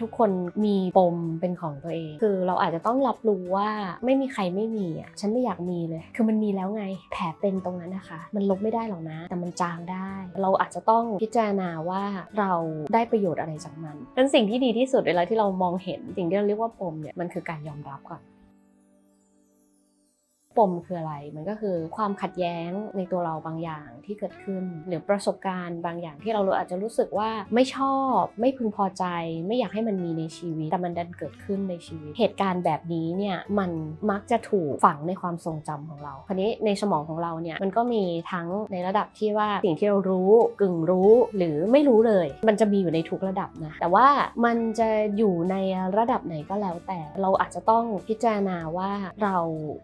ทุกคนมีปมเป็นของตัวเอง คือเราอาจจะต้องรับรู้ว่าไม่มีใครไม่มีอะฉันไม่อยากมีเลย คือมันมีแล้วไงแผลเป็นตรงนั้นนะคะ มันลบไม่ได้หรอกนะ แต่มันจางได้ เราอาจจะต้องพิจารณาว่าเราได้ประโยชน์อะไรจากมันนั้นสิ่งที่ดีที่สุดเวลาที่เรามองเห็นสิ่งที่เราเรียกว่าปมเนี่ยมันคือการยอมรับก่อน ปมคืออะไร มันก็คือความขัดแย้งในตัวเราบางอย่างที่เกิดขึ้น หรือประสบการณ์บางอย่างที่เราอาจจะรู้สึกว่าไม่ชอบ ไม่พึงพอใจ ไม่อยากให้มันมีในชีวิต แต่มันดันเกิดขึ้นในชีวิต เหตุการณ์แบบนี้เนี่ยมันมักจะถูกฝังในความทรงจำของเราคราวนี้ในสมองของเราเนี่ยมันก็มีทั้งในระดับที่ว่าสิ่งที่เรารู้กึ่งรู้หรือไม่รู้เลย มันจะมีอยู่ในทุกระดับนะแต่ว่ามันจะอยู่ในระดับไหนก็แล้วแต่ เราอาจจะต้องพิจารณาว่าเรา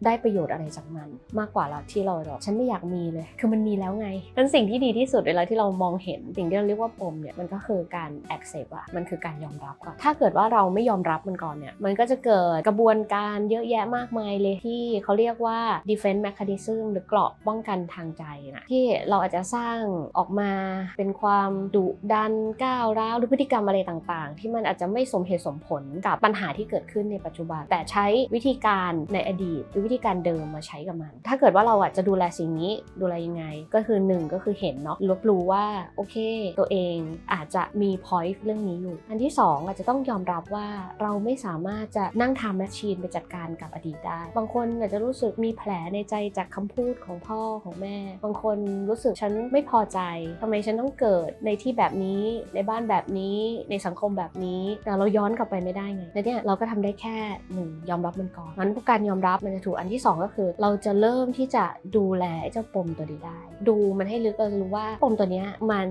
ได้ประโยชน์อะไรจากมัน มากกว่าเราที่เราแบบฉันไม่อยากมีเลย คือมันมีแล้วไงเป็นสิ่งที่ดีที่สุดเวลาที่เรามองเห็นสิ่งที่เราเรียกว่าปมเนี่ยมันก็คือการ accept อะมันคือการยอมรับก่อนถ้าเกิดว่าเราไม่ยอมรับมันก่อนเนี่ยมันก็จะเกิดกระบวนการเยอะแยะมากมายเลยที่เขาเรียกว่า defense mechanism หรือเกราะป้องกันทางใจนะที่เราอาจจะสร้างออกมาเป็นความดุดันก้าวร้าวหรือพฤติกรรมอะไรต่างๆ ที่มันอาจจะไม่สมเหตุสมผลกับปัญหาที่เกิดขึ้นในปัจจุบัน แต่ใช้วิธีการในอดีตหรือวิธีการเดิมมาใช้กับมัน ถ้าเกิดว่าเราอะจะดูแลสิ่งนี้ดูแลยังไง ก็คือหนึ่งก็คือเห็นเนาะรับรู้ว่าโอเค ตัวเองอาจจะมี point เรื่องนี้อยู่ อันที่สองอาจจะต้องยอมรับว่าเราไม่สามารถจะนั่งทำแมชชีนไปจัดการกับอดีตได้ บางคนอาจจะรู้สึกมีแผลในใจจากคำพูดของพ่อของแม่ บางคนรู้สึกฉันไม่พอใจทำไมฉันต้องเกิดในที่แบบนี้ในบ้านแบบนี้ในสังคมแบบนี้แต่เราย้อนกลับไปไม่ได้ไงแล้วเนี่ยเราก็ทำได้แค่หนึ่งยอมรับมันก่อนงั้นการยอมรับมันจะถูกอันที่สองก็คือเราจะเริ่มที่จะดูแลเจ้าปมตัวนี้ได้ ดูมันให้ลึกเราจะรู้ว่าปมตัวนี้มัน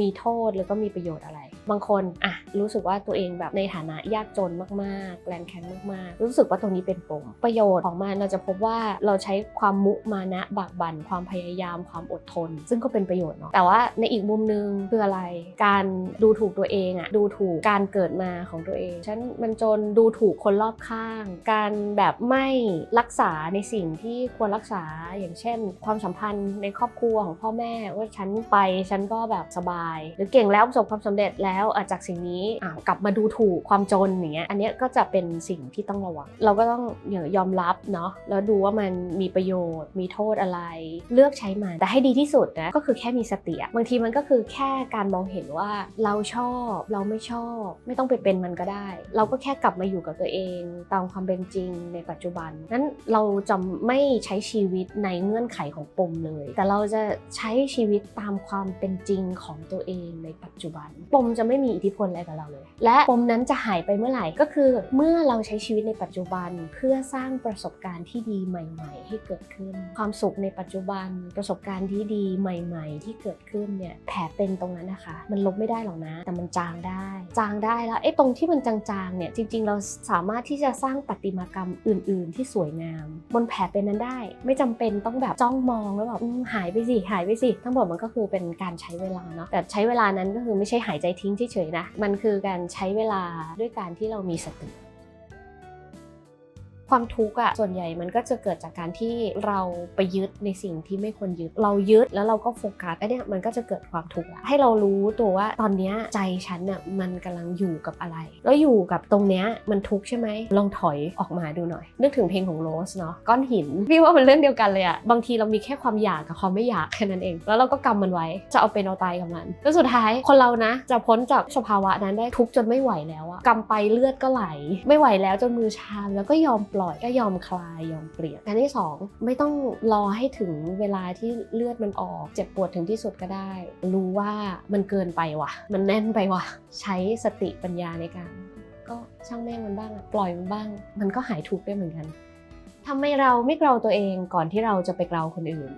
มีโทษแล้วก็มีประโยชน์อะไร บางคนอะรู้สึกว่าตัวเองแบบในฐานะยากจนมากๆแรงแข็งมากๆ รู้สึกว่าตรงนี้เป็นปมประโยชน์ของมันเราจะพบว่าเราใช้ความมุมานะบากบั่นความพยายามความอดทน ซึ่งก็เป็นประโยชน์เนาะแต่ว่าในอีกมุมนึงคืออะไร การดูถูกตัวเองอะดูถูกการเกิดมาของตัวเองฉันมันจนดูถูกคนรอบข้าง การแบบไม่รักษาในสิ่งที่ควรรักษาอย่างเช่น ความสัมพันธ์ในครอบครัวของพ่อแม่ว่าฉันไปฉันก็แบบสบาย หรือเก่งแล้วประสบความสำเร็จแล้วอะจากสิ่งนี้อ้าวกลับมาดูถูกความจนอย่างเงี้ยอันเนี้ยก็จะเป็นสิ่งที่ต้องระวัง เราก็ต้องยอมรับเนาะแล้วดูว่ามันมีประโยชน์ มีโทษอะไร เลือกใช้มันแต่ให้ดีที่สุดนะก็คือแค่มีสติอะบางทีมันก็คือแค่การมองเห็นว่าเราชอบเราไม่ชอบ ไม่ต้องไปเป็นมันก็ได้ เราก็แค่กลับมาอยู่กับตัวเอง ตามความเป็นจริงในปัจจุบันนั้นเราจะไม่ใช้ชีวิตในเงื่อนไขของปมเลย แต่เราจะใช้ชีวิตตามความเป็นจริงของตัวเองในปัจจุบันปมจะจะไม่มีอิทธิพลอะไรกับเราเลย และปมนั้นจะหายไปเมื่อไหร่ก็คือ เมื่อเราใช้ชีวิตในปัจจุบันเพื่อสร้างประสบการณ์ที่ดีใหม่ ๆ ให้เกิดขึ้น ความสุขในปัจจุบันประสบการณ์ที่ดีใหม่ ๆ ที่เกิดขึ้นเนี่ยแผลเป็นตรงนั้นนะคะ มันลบไม่ได้หรอกนะ แต่มันจางได้ จางได้แล้วไอ้ตรงที่มันจางๆเนี่ยจริง ๆ เราสามารถที่จะสร้างประติมากรรมอื่น ๆ ที่สวยงาม บนแผลเป็นนั้นได้ ไม่จำเป็นต้องแบบจ้องมองแล้วแบบหายไปสิหายไปสิทั้งหมดมันก็คือเป็นการใช้เวลาเนาะแต่ใช้เวลานั้นก็คือไม่ใช่หายใจทิ้งเฉยๆนะ มันคือการใช้เวลาด้วยการที่เรามีสติ ความทุกข์อะส่วนใหญ่มันก็จะเกิดจากการที่เราไปยึดในสิ่งที่ไม่ควรยึด เรายึดแล้วเราก็โฟกัสไอ้เนี่ยมันก็จะเกิดความทุกข์ให้เรารู้ตัวว่าตอนเนี้ยใจฉันน่ะมันกำลังอยู่กับอะไร แล้วอยู่กับตรงเนี้ยมันทุกข์ใช่ไหมลองถอยออกมาดูหน่อย นึกถึงเพลงของโรสเนาะก้อนหินพี่ว่ามันเรื่องเดียวกันเลยอะบางทีเรามีแค่ความอยากกับความไม่อยากแค่นั้นเอง แล้วเราก็กำมันไว้จะเอาเป็นเอาตายกับมันแล้วสุดท้ายคนเรานะ จะพ้นจากสภาวะนั้นได้ทุกข์จนไม่ไหวแล้วอะกำไปเลือดก็ไหล ไม่ไหวแล้วจนมือชาแล้วก็ยอมปล่อยก็ยอมคลายยอมเปลี่ยนอันที่สองไม่ต้องรอให้ถึงเวลาที่เลือดมันออกเจ็บปวดถึงที่สุดก็ได้ รู้ว่ามันเกินไปว่ะ มันแน่นไปว่ะ ใช้สติปัญญาในการ ก็ช่างแม่งมันบ้างปล่อยมันบ้าง มันก็หายทุกข์ได้เหมือนกันทำไมเราไม่เกลาตัวเองก่อนที่เราจะไปเกลาคนอื่น